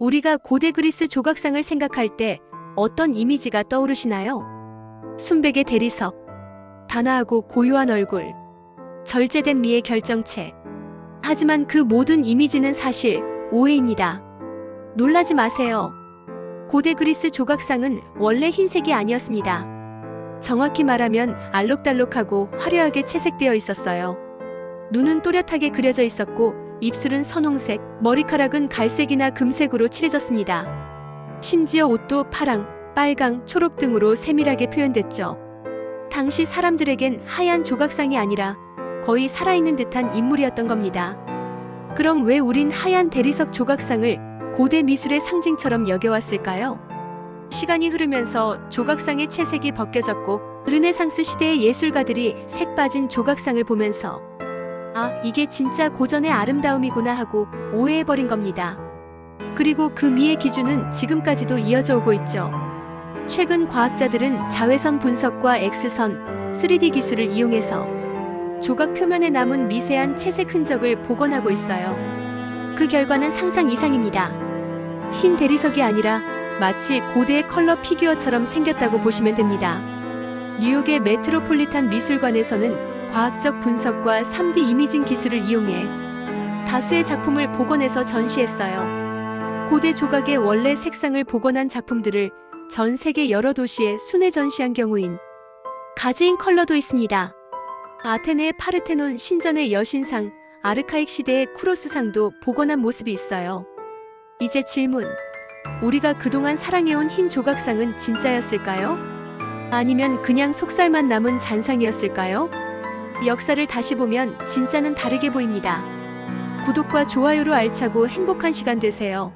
우리가 고대 그리스 조각상을 생각할 때 어떤 이미지가 떠오르시나요? 순백의 대리석, 단아하고 고요한 얼굴, 절제된 미의 결정체. 하지만 그 모든 이미지는 사실 오해입니다. 놀라지 마세요. 고대 그리스 조각상은 원래 흰색이 아니었습니다. 정확히 말하면 알록달록하고 화려하게 채색되어 있었어요. 눈은 또렷하게 그려져 있었고 입술은 선홍색, 머리카락은 갈색이나 금색으로 칠해졌습니다. 심지어 옷도 파랑, 빨강, 초록 등으로 세밀하게 표현됐죠. 당시 사람들에겐 하얀 조각상이 아니라 거의 살아있는 듯한 인물이었던 겁니다. 그럼 왜 우린 하얀 대리석 조각상을 고대 미술의 상징처럼 여겨왔을까요? 시간이 흐르면서 조각상의 채색이 벗겨졌고 르네상스 시대의 예술가들이 색 빠진 조각상을 보면서 아, 이게 진짜 고전의 아름다움이구나 하고 오해해버린 겁니다. 그리고 그 미의 기준은 지금까지도 이어져 오고 있죠. 최근 과학자들은 자외선 분석과 X선, 3D 기술을 이용해서 조각 표면에 남은 미세한 채색 흔적을 복원하고 있어요. 그 결과는 상상 이상입니다. 흰 대리석이 아니라 마치 고대의 컬러 피규어처럼 생겼다고 보시면 됩니다. 뉴욕의 메트로폴리탄 미술관에서는 과학적 분석과 3D 이미징 기술을 이용해 다수의 작품을 복원해서 전시했어요. 고대 조각의 원래 색상을 복원한 작품들을 전 세계 여러 도시에 순회 전시한 경우인 가지인 컬러도 있습니다. 아테네의 파르테논 신전의 여신상, 아르카익 시대의 쿠로스상도 복원한 모습이 있어요. 이제 질문. 우리가 그동안 사랑해온 흰 조각상은 진짜였을까요? 아니면 그냥 속살만 남은 잔상이었을까요? 역사를 다시 보면 진짜는 다르게 보입니다. 구독과 좋아요로 알차고 행복한 시간 되세요.